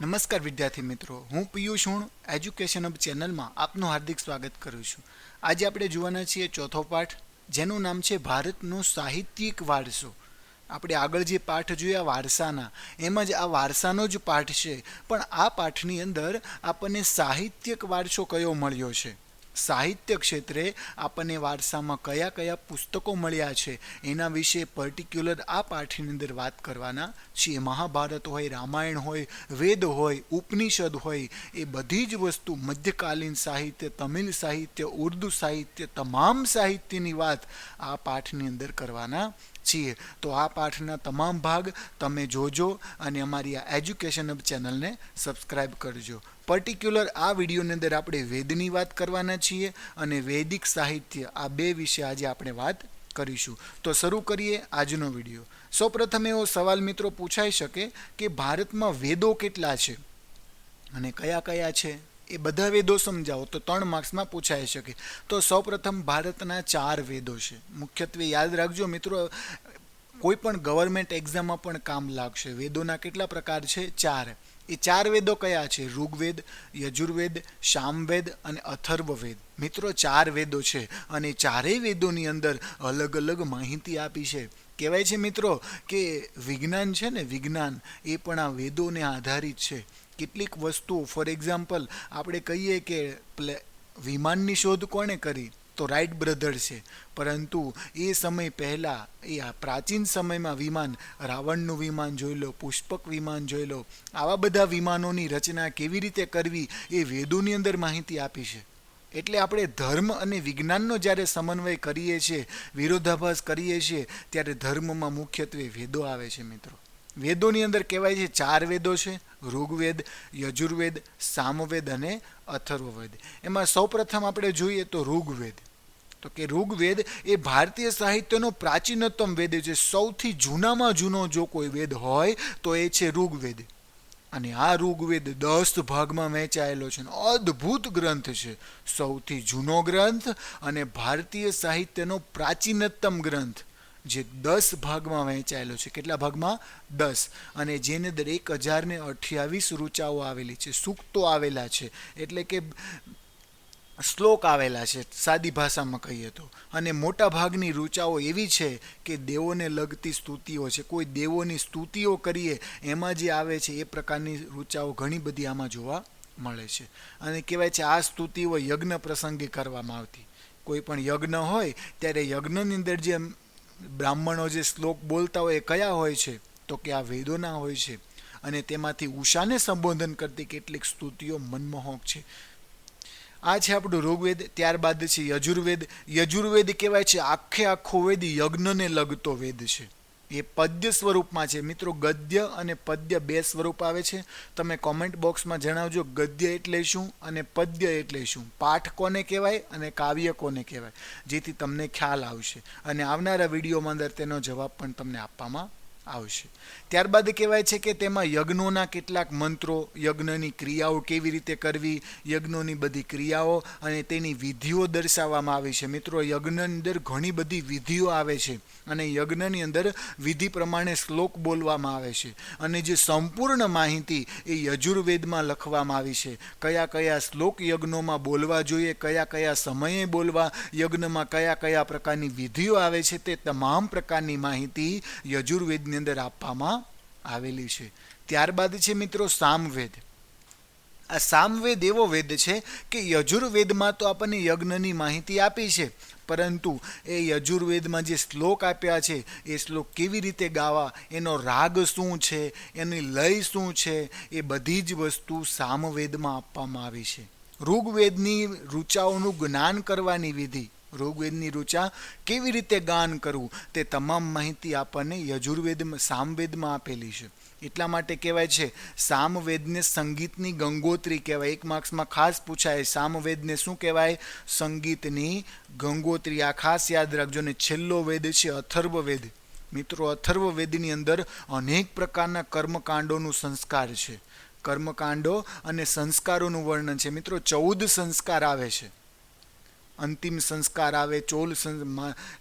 નમસ્કાર વિદ્યાર્થી મિત્રો, હું પિયુષ હુણ એજ્યુકેશન હબ ચેનલમાં આપનું હાર્દિક સ્વાગત કરું છું. આજે આપણે જોવાના છીએ ચોથો પાઠ, જેનું નામ છે ભારતનો સાહિત્યિક વારસો. આપણે આગળ જે પાઠ જોયા વારસાના, એમ જ આ વારસાનો જ પાઠ છે, પણ આ પાઠની અંદર આપણને સાહિત્યિક વારસો કયો મળ્યો છે? સાહિત્ય ક્ષેત્રે આપણને વારસામાં કયા કયા પુસ્તકો મળ્યા છે, એના વિશે પર્ટિક્યુલર આ પાઠની અંદર વાત કરવાના છીએ. મહાભારત હોય, રામાયણ હોય, વેદ હોય, ઉપનિષદ હોય, એ બધી જ વસ્તુ મધ્યકાલીન સાહિત્ય, તમિલ સાહિત્ય, ઉર્દુ સાહિત્ય, તમામ સાહિત્યની વાત આ પાઠની અંદર કરવાના છીએ. તો આ પાઠના તમામ ભાગ તમે જોજો અને અમારી આ એજ્યુકેશન ચેનલને સબસ્ક્રાઇબ કરજો. પર્ટિક્યુલર આ વિડીયોની અંદર આપણે વેદની વાત કરવાના છીએ અને વૈદિક સાહિત્ય આ બે વિશે આજે આપણે વાત કરીશું. તો શરૂ કરીએ આજનો વીડિયો. સૌપ્રથમ એવો સવાલ મિત્રો પૂછાઈ શકે કે ભારતમાં વેદો કેટલા છે? અને કયા કયા છે? એ બધા વેદો સમજાવો તો ત્રણ માર્ક્સમાં પૂછાઈ શકે. તો સૌપ્રથમ ભારતના ચાર વેદો છે. મુખ્યત્વે યાદ રાખજો મિત્રો, કોઈ પણ ગવર્મેન્ટ એક્ઝામમાં પણ કામ લાગશે. વેદોના કેટલા પ્રકાર છે? ચાર. એ ચાર વેદો કયા છે? ઋગ્વેદ, યજુર્વેદ, સામવેદ અને અથર્વવેદ. મિત્રો, ચાર વેદો છે અને ચારેય વેદોની અંદર અલગ અલગ માહિતી આપી છે. કહેવાય છે મિત્રો કે વિજ્ઞાન છે ને, વિજ્ઞાન એ પણ આ વેદોને આધારિત છે. કેટલીક વસ્તુઓ, ફોર એક્ઝામ્પલ, આપણે કહીએ કે પ્લે, વિમાનની શોધ કોણે કરી? તો રાઈટ બ્રધર છે. પરંતુ એ સમય પહેલાં, એ આ પ્રાચીન સમયમાં વિમાન, રાવણનું વિમાન જોઈ લો, પુષ્પક વિમાન જોઈ લો, આવા બધા વિમાનોની રચના કેવી રીતે કરવી એ વેદોની અંદર માહિતી આપી છે. એટલે આપણે ધર્મ અને વિજ્ઞાનનો જ્યારે સમન્વય કરીએ છીએ, વિરોધાભાસ કરીએ છીએ, ત્યારે ધર્મમાં મુખ્યત્વે વેદો આવે છે મિત્રો. વેદોની અંદર કહેવાય છે ચાર વેદો છે, ઋગ્વેદ, યજુર્વેદ, સામવેદ અને અથર્વવેદ. એમાં સૌપ્રથમ આપણે જોઈએ તો ઋગ્વેદ. તો કે ઋગ્વેદ એ ભારતીય સાહિત્યનો પ્રાચીનતમ વેદ છે. સૌથી જૂનામાં જૂનો જો કોઈ વેદ હોય, તો એ છે ઋગ્વેદ. અને આ ઋગ્વેદ દસ ભાગમાં વહેંચાયેલો છે. અદ્ભુત ગ્રંથ છે. સૌથી જૂનો ગ્રંથ અને ભારતીય સાહિત્યનો પ્રાચીનતમ ગ્રંથ જે દસ ભાગમાં વહેંચાયેલો છે. કેટલા ભાગમાં? દસ. અને જેની અંદર એક હજારને અઠ્યાવીસ રૂચાઓ આવેલી છે. સૂક્તો આવેલા છે. એટલે કે શ્લોક આવેલા છે, સાદી ભાષામાં કહીએ તો. અને મોટા ભાગની રૂચાઓ એવી છે કે દેવોને લગતી સ્તુતિઓ છે. કોઈ દેવોની સ્તુતિઓ કરીએ, એમાં જે આવે છે એ પ્રકારની રૂચાઓ ઘણી બધી આમાં જોવા મળે છે. અને કહેવાય છે, આ સ્તુતિઓ યજ્ઞ પ્રસંગે કરવામાં આવતી. કોઈ પણ યજ્ઞ હોય, ત્યારે યજ્ઞની અંદર જે બ્રાહ્મણો જે શ્લોક બોલતા હોય એ કયા હોય છે? તો કે આ વેદોના હોય છે. અને તેમાંથી ઉષાને સંબોધન કરતી કેટલીક સ્તુતિઓ મનમોહક છે. આ છે આપણું ઋગ્વેદ, ત્યારબાદ છે યજુર્વેદ. યજુર્વેદ કહેવાય છે આખે આખો વેદ યજ્ઞને લગતો વેદ છે. એ પદ્ય સ્વરૂપમાં છે. મિત્રો, ગદ્ય અને પદ્ય બે સ્વરૂપ આવે છે. તમે કોમેન્ટ બોક્સમાં જણાવજો, ગદ્ય એટલે શું અને પદ્ય એટલે શું? પાઠ કોને કહેવાય અને કાવ્ય કોને કહેવાય? જેથી તમને ખ્યાલ આવશે. અને આવનારા વિડીયોમાં અંદર તેનો જવાબ પણ તમને આપવામાં આવશે. ત્યારબાદ કહેવાય છે કે તેમાં યજ્ઞોના કેટલાક મંત્રો, યજ્ઞની ક્રિયાઓ કેવી રીતે કરવી, યજ્ઞોની બધી ક્રિયાઓ અને તેની વિધિઓ દર્શાવવામાં આવી છે. મિત્રો, યજ્ઞની અંદર ઘણી બધી વિધિઓ આવે છે અને યજ્ઞની અંદર વિધિ પ્રમાણે શ્લોક બોલવામાં આવે છે અને જે સંપૂર્ણ માહિતી એ યજુર્વેદમાં લખવામાં આવી છે. કયા કયા શ્લોક યજ્ઞોમાં બોલવા જોઈએ, કયા કયા સમયે બોલવા, યજ્ઞમાં કયા કયા પ્રકારની વિધિઓ આવે છે તે તમામ પ્રકારની માહિતી યજુર્વેદની અંદર આપવામાં આવેલી છે. ત્યારબાદ છે મિત્રો સામવેદ. આ સામવેદ એવો વેદ છે કે યજુર્વેદમાં તો આપણને યજ્ઞની માહિતી આપી છે, પરંતુ એ યજુર્વેદમાં જે શ્લોક આપ્યા છે, એ શ્લોક કેવી રીતે ગાવા, એનો રાગ શું છે, એની લય શું છે, એ બધી જ વસ્તુ સામવેદમાં આપવામાં આવી છે. ઋગ્વેદની રૂચાઓનું જ્ઞાન કરવાની વિધિ ઋગ્વેદની ઋચા કેવી રીતે ગાન કરવું તે તમામ માહિતી આપણને યજુર્વેદમાં, સામવેદમાં આપેલી છે. એટલા માટે કહેવાય છે, સામવેદને સંગીતની ગંગોત્રી કહેવાય. એક માર્ક્સમાં ખાસ પૂછાય, સામવેદને શું કહેવાય? સંગીતની ગંગોત્રી. આ ખાસ યાદ રાખજો ને, છેલ્લો વેદ છે, અથર્વવેદ. મિત્રો, અથર્વવેદની અંદર અનેક પ્રકારના કર્મકાંડોનું સંસ્કાર છે. કર્મકાંડો અને સંસ્કારોનું વર્ણન છે. મિત્રો, ચૌદ સંસ્કાર આવે છે. અંતિમ સંસ્કાર આવે, ચોલ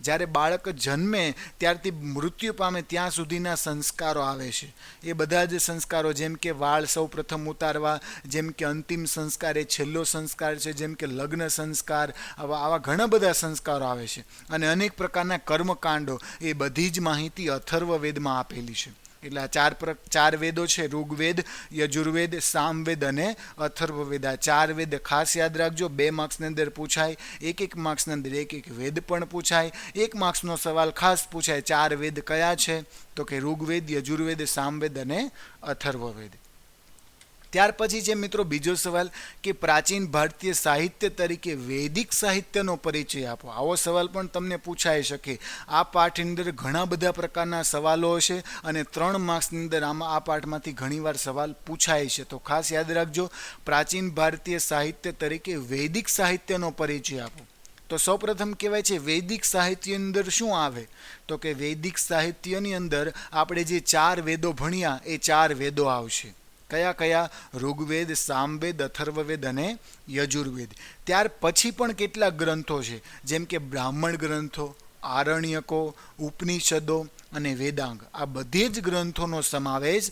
જ્યારે બાળક જન્મે, ત્યારથી મૃત્યુ પામે ત્યાં સુધીના સંસ્કારો આવે છે. એ બધા જ સંસ્કારો જેમ કે વાળ સૌ પ્રથમ ઉતારવા, જેમ કે અંતિમ સંસ્કાર એ છેલ્લો સંસ્કાર છે, જેમ કે લગ્ન સંસ્કાર, આવા આવા ઘણા બધા સંસ્કારો આવે છે. અને અનેક પ્રકારના કર્મકાંડો એ બધી જ માહિતી અથર્વવેદમાં આપેલી છે. એટલે આ ચાર ચાર વેદો છે, ઋગ્વેદ, યજુર્વેદ, સામવેદ અને અથર્વવેદ. આ ચાર વેદ ખાસ યાદ રાખજો. બે માર્ક્સની અંદર પૂછાય, એક એક માર્ક્સની અંદર એક એક વેદ પણ પૂછાય. એક માર્ક્સનો સવાલ ખાસ પૂછાય, ચાર વેદ કયા છે? તો કે ઋગ્વેદ, યજુર્વેદ, સામવેદ અને અથર્વવેદ. ત્યાર પછી છે મિત્રો બીજો સવાલ કે પ્રાચીન ભારતીય સાહિત્ય તરીકે વૈદિક સાહિત્યનો પરિચય આપો. આવો સવાલ પણ તમને પૂછાઈ શકે. આ પાઠની અંદર ઘણા બધા પ્રકારના સવાલો હશે અને ત્રણ માર્ક્સની અંદર આમાં આ પાઠમાંથી ઘણીવાર સવાલ પૂછાય છે. તો ખાસ યાદ રાખજો, પ્રાચીન ભારતીય સાહિત્ય તરીકે વૈદિક સાહિત્યનો પરિચય આપો. તો સૌપ્રથમ કહેવાય છે વૈદિક સાહિત્યની અંદર શું આવે? તો કે વૈદિક સાહિત્યની અંદર આપણે જે ચાર વેદો ભણ્યા, એ ચાર વેદો આવશે. કયા કયા ઋગ્વેદ, સામવેદ, અથર્વવેદ અને યજુર્વેદ. ત્યાર પછી પણ કેટલાક ગ્રંથો છે? જેમ કે બ્રાહ્મણ ગ્રંથો, આરણ્યકો, ઉપનિષદો અને વેદાંગ. આ બધે જ ગ્રંથોનો સમાવેશ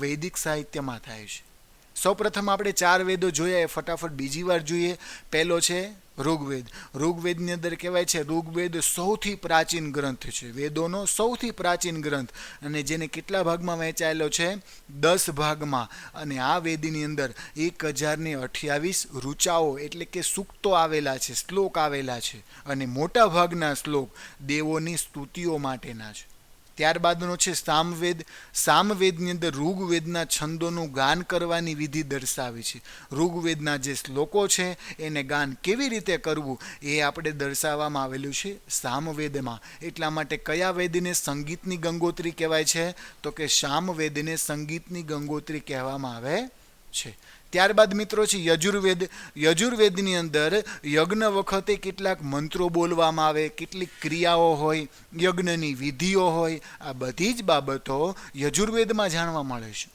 વૈદિક સાહિત્યમાં થાય છે. સૌપ્રથમ આપણે ચાર વેદો જોયા, એ ફટાફટ બીજી વાર જોઈએ. પહેલો છે ઋગ્વેદ. ઋગ્વેદની અંદર કહેવાય છે, ઋગ્વેદ સૌથી પ્રાચીન ગ્રંથ છે. વેદોનો સૌથી પ્રાચીન ગ્રંથ અને જેને કેટલા ભાગમાં વહેંચાયેલો છે? દસ ભાગમાં. અને આ વેદની અંદર એક હજારને અઠ્યાવીસ ઋચાઓ એટલે કે સૂક્તો આવેલા છે, શ્લોક આવેલા છે. અને મોટા ભાગના શ્લોક દેવોની સ્તુતિઓ માટેના છે. ત્યારબાદનો છે સામવેદ. સામવેદની અંદર ઋગ્વેદના છંદોનું ગાન કરવાની વિધિ દર્શાવી છે. ઋગ્વેદના જે શ્લોકો છે, એને ગાન કેવી રીતે કરવું એ આપણે દર્શાવવામાં આવેલું છે સામવેદમાં. એટલા માટે કયા વેદને સંગીતની ગંગોત્રી કહેવાય છે? તો કે સામવેદને સંગીતની ગંગોત્રી કહેવામાં આવે છે. ત્યારબાદ મિત્રો છે યજુર્વેદ. યજુર્વેદની અંદર યજ્ઞ વખતે કેટલાક મંત્રો બોલવામાં આવે, કેટલીક ક્રિયાઓ હોય, યજ્ઞની વિધિઓ હોય, આ બધી જ બાબતો યજુર્વેદમાં જાણવા મળે છે.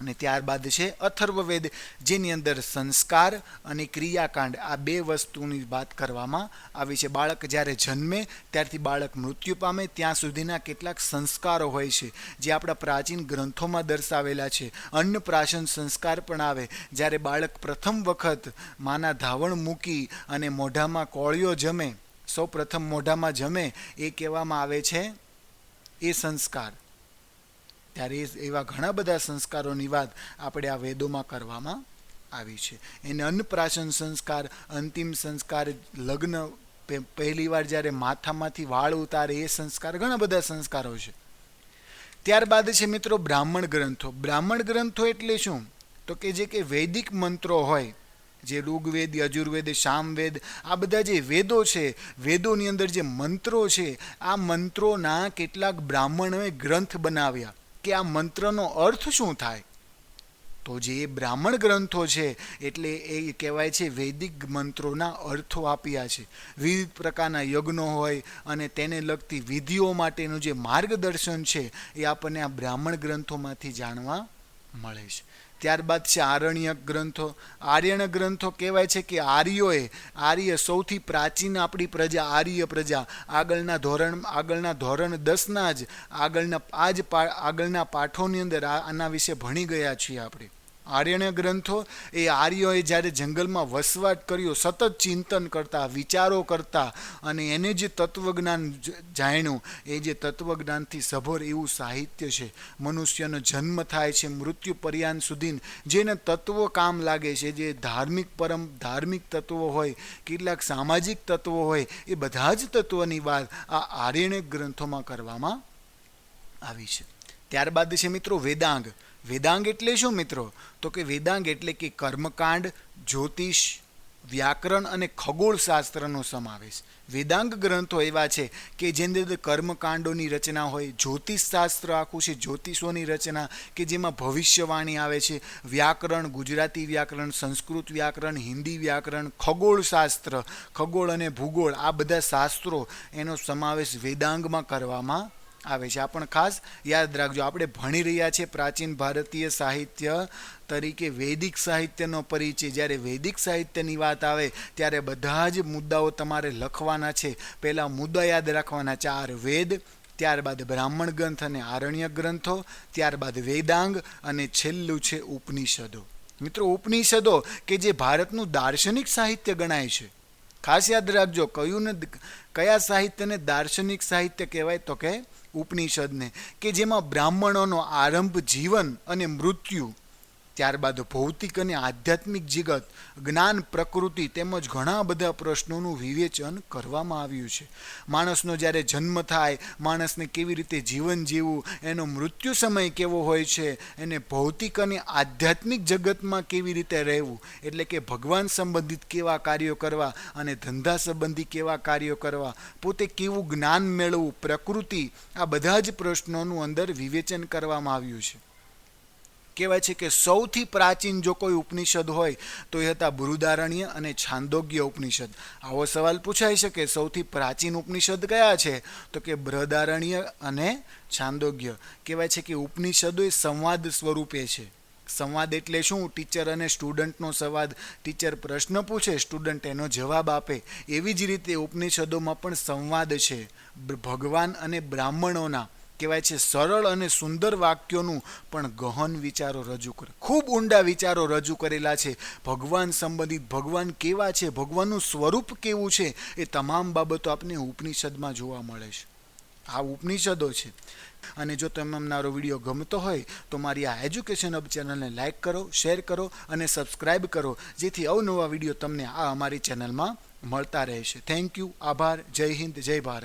અને ત્યારબાદ છે અથર્વવેદ, જેની અંદર સંસ્કાર અને ક્રિયાકાંડ આ બે વસ્તુની વાત કરવામાં આવી છે. બાળક જ્યારે જન્મે, ત્યારથી બાળક મૃત્યુ પામે, ત્યાં સુધીના કેટલાક સંસ્કારો હોય છે, જે આપણા પ્રાચીન ગ્રંથોમાં દર્શાવેલા છે. અન્નપ્રાશન સંસ્કાર પણ આવે. જ્યારે બાળક પ્રથમ વખત માના ધાવણ મૂકી અને મોઢામાં કોળિયો જમે સૌ પ્રથમ મોઢામાં જમે, એ કહેવામાં આવે છે એ સંસ્કાર. ત્યારે એવા ઘણા બધા સંસ્કારોની વાત આપણે આ વેદોમાં કરવામાં આવી છે. એને અન્નપ્રાશન સંસ્કાર, અંતિમ સંસ્કાર, લગ્ન પહેલી વાર જ્યારે માથામાંથી વાળ ઉતારે એ સંસ્કાર, ઘણા બધા સંસ્કારો છે. ત્યારબાદ છે મિત્રો બ્રાહ્મણ ગ્રંથો. બ્રાહ્મણ ગ્રંથો એટલે શું? તો કે જે કે વૈદિક મંત્રો હોય, જે ઋગ્વેદ, યજુર્વેદ, સામવેદ, આ બધા જે વેદો છે, વેદોની અંદર જે મંત્રો છે, આ મંત્રોના કેટલાક બ્રાહ્મણોએ ગ્રંથ બનાવ્યા. કે આ મંત્રનો અર્થ શું થાય? તો જે બ્રાહ્મણ ગ્રંથો છે, એટલે એ કહેવાય છે વૈદિક મંત્રોના અર્થો આપ્યા છે. વિવિધ પ્રકારના યજ્ઞો હોય અને તેને લગતી વિધિઓ માટેનું જે માર્ગદર્શન છે, એ આપણને આ બ્રાહ્મણ ગ્રંથોમાંથી જાણવા મળે છે. ત્યારબાદ છે આરણ્યક ગ્રંથો. આર્યણ ગ્રંથો કહેવાય છે કે આર્યોએ, આર્ય સૌથી પ્રાચીન આપણી પ્રજા, આર્ય પ્રજા. આગળના ધોરણ આગળના ધોરણ દસના જ, આગળના આ જ આગળના પાઠોની અંદર આના વિશે ભણી ગયા છીએ આપણે. આર્યણ ગ્રંથો એ આર્યોએ જ્યારે જંગલમાં વસવાટ કર્યો, સતત ચિંતન કરતા, વિચારો કરતા અને એને જે તત્વજ્ઞાન જાણ્યું, એ જે તત્વજ્ઞાનથી સભર એવું સાહિત્ય છે. મનુષ્યનો જન્મ થાય છે મૃત્યુ પર્યાન સુધી જેને તત્વો કામ લાગે છે, જે ધાર્મિક પરમ, ધાર્મિક તત્વો હોય, કેટલાક સામાજિક તત્વો હોય, એ બધા જ તત્વોની વાત આ આર્યણ્ય ગ્રંથોમાં કરવામાં આવી છે. ત્યારબાદ છે મિત્રો વેદાંગ. વેદાંગ એટલે શું મિત્રો? તો કે વેદાંગ એટલે કે કર્મકાંડ, જ્યોતિષ, વ્યાકરણ અને ખગોળશાસ્ત્રનો સમાવેશ. વેદાંગ ગ્રંથો એવા છે કે જેની અંદર કર્મકાંડોની રચના હોય, જ્યોતિષશાસ્ત્ર આખું છે, જ્યોતિષોની રચના કે જેમાં ભવિષ્યવાણી આવે છે, વ્યાકરણ, ગુજરાતી વ્યાકરણ, સંસ્કૃત વ્યાકરણ, હિન્દી વ્યાકરણ, ખગોળશાસ્ત્ર, ખગોળ અને ભૂગોળ આ બધા શાસ્ત્રો એનો સમાવેશ વેદાંગમાં કરવામાં આવે છે. આ પણ ખાસ યાદ રાખજો. આપણે ભણી રહ્યા છીએ પ્રાચીન ભારતીય સાહિત્ય તરીકે વૈદિક સાહિત્યનો પરિચય. જ્યારે વૈદિક સાહિત્યની વાત આવે, ત્યારે બધા જ મુદ્દાઓ તમારે લખવાના છે. પહેલાં મુદ્દા યાદ રાખવાના ચાર વેદ, ત્યારબાદ બ્રાહ્મણ ગ્રંથ અને આરણ્ય ગ્રંથો, ત્યારબાદ વેદાંગ અને છેલ્લું છે ઉપનિષદો. મિત્રો, ઉપનિષદો કે જે ભારતનું દાર્શનિક સાહિત્ય ગણાય છે. ખાસ યાદ રાખજો, કયું કયા સાહિત્યને દાર્શનિક સાહિત્ય કહેવાય તો કે ઉપનિષદને કે જેમાં બ્રાહ્મણોનો આરંભ જીવન અને મૃત્યુ ત્યારબાદ ભૌતિક અને આધ્યાત્મિક જગત, જ્ઞાન, પ્રકૃતિ તેમજ ઘણા બધા પ્રશ્નોનું વિવેચન કરવામાં આવ્યું છે. માણસનો જ્યારે જન્મ થાય, માણસને કેવી રીતે જીવન જીવવું, એનો મૃત્યુ સમય કેવો હોય છે, એને ભૌતિક અને આધ્યાત્મિક જગતમાં કેવી રીતે રહેવું, એટલે કે ભગવાન સંબંધિત કેવા કાર્યો કરવા અને ધંધા સંબંધી કેવા કાર્યો કરવા, પોતે કેવું જ્ઞાન મેળવવું, પ્રકૃતિ, આ બધા જ પ્રશ્નોનું અંદર વિવેચન કરવામાં આવ્યું છે. કહેવાય છે કે સૌથી પ્રાચીન જો કોઈ ઉપનિષદ હોય, તો એ હતા બૃહદારણ્ય અને છાંદોગ્ય ઉપનિષદ. આવો સવાલ પૂછાઈ શકે સૌથી પ્રાચીન ઉપનિષદ કયા છે? તો કે બૃહદારણ્ય અને છાંદોગ્ય. કહેવાય છે કે ઉપનિષદો એ સંવાદ સ્વરૂપે છે. સંવાદ એટલે શું? ટીચર અને સ્ટુડન્ટનો સંવાદ. ટીચર પ્રશ્ન પૂછે, સ્ટુડન્ટ એનો જવાબ આપે. એવી જ રીતે ઉપનિષદોમાં પણ સંવાદ છે. ભગવાન અને બ્રાહ્મણોના. કહેવાય છે, સરળ અને સુંદર વાક્યોનું પણ ગહન વિચારો રજૂ કરે. ખૂબ ઊંડા વિચારો રજૂ કરેલા છે. ભગવાન સંબંધિત, ભગવાન કેવા છે, ભગવાનનું સ્વરૂપ કેવું છે, એ તમામ બાબતો આપને ઉપનિષદમાં જોવા મળે છે. આ ઉપનિષદો છે. અને જો તમને મારો વીડિયો ગમતો હોય, તો મારી આ એજ્યુકેશન હબ ચેનલને લાઇક કરો, શેર કરો અને સબસ્ક્રાઇબ કરો, જેથી અવનવા વીડિયો તમને આ અમારી ચેનલમાં મળતા રહેશે. થેન્ક યુ આભાર. જય હિન્દ. જય ભારત.